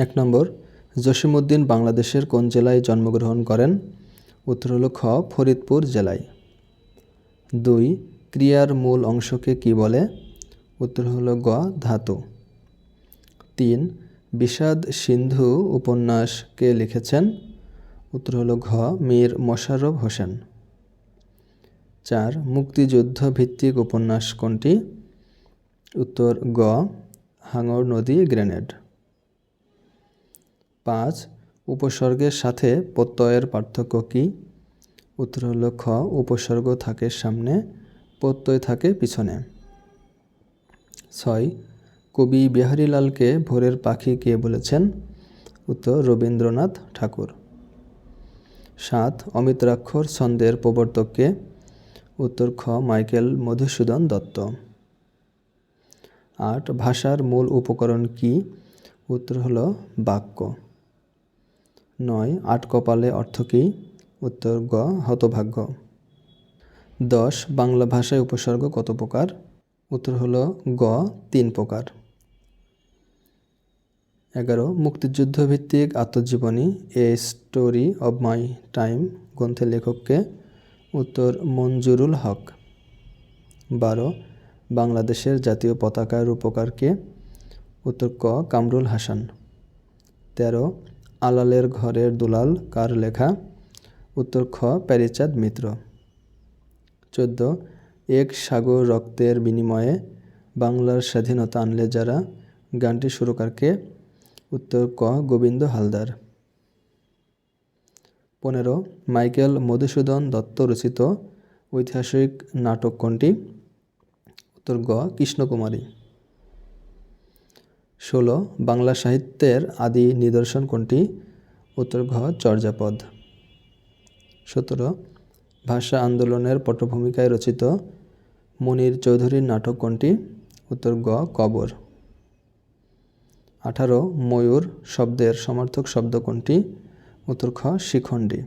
এক নম্বর, জসিমউদ্দিন বাংলাদেশের কোন জেলায় জন্মগ্রহণ করেন? উত্তর হল খ, ফরিদপুর জেলায়। দুই, ক্রিয়ার মূল অংশকে কি বলে? উত্তর হল গ, ধাতু। তিন, বিষাদ সিন্ধু উপন্যাস কে লিখেছেন? উত্তর হল ঘ, মীর মোশাররফ হোসেন। চার, মুক্তিযুদ্ধ ভিত্তিক উপন্যাস কোনটি? উত্তর গ, হাঙর নদী গ্রেনেড। পাঁচ, উপসর্গের সাথে প্রত্যয়ের পার্থক্য কী? উত্তর হল খ, উপসর্গ থাকে সামনে, প্রত্যয় থাকে পিছনে। ছয়, কবি বিহারীলালকে ভোরের পাখি কে বলেছেন? উত্তর, রবীন্দ্রনাথ ঠাকুর। সাত, অমিত্রাক্ষর ছন্দের প্রবর্তককে উত্তর, খ, মাইকেল মধুসূদন দত্ত। আট, ভাষার মূল উপকরণ কি? উত্তর হল বাক্য। নয়, আট কপালে অর্থ কী? উত্তর, গ, হতভাগ্য। দশ, বাংলা ভাষায় উপসর্গ কত প্রকার? উত্তর হল গ, তিন প্রকার। এগারো, মুক্তিযুদ্ধ ভিত্তিক আত্মজীবনী, a story of my time, গ্রন্থের লেখককে। উত্তর, মঞ্জুরুল হক। বারো, বাংলাদেশের জাতীয় পতাকার রূপকারকে। উত্তর, ক, কামরুল হাসান। তেরো আলালের ঘরের দুলাল কার লেখা? উত্তর খ, প্যারিচাঁদ মিত্র। চোদ্দ, এক সাগর রক্তের বিনিময়ে বাংলার স্বাধীনতা আনলে যারা? গানটি সুরকারকে উত্তর ক, গোবিন্দ হালদার। পনেরো, মাইকেল মধুসূদন দত্ত রচিত ঐতিহাসিক নাটক কোনটি? উত্তর গ, কৃষ্ণকুমারী। ষোলো, বাংলা সাহিত্যের আদি নিদর্শন কোনটি? উত্তর ঘ, চর্যাপদ। সতেরো, ভাষা আন্দোলনের পটভূমিকায় রচিত মনির চৌধুরীর নাটক কোনটি? উত্তর গ, কবর। আঠারো, ময়ূর শব্দের সমার্থক শব্দ কোনটি? উত্তর খ শিখণ্ডী।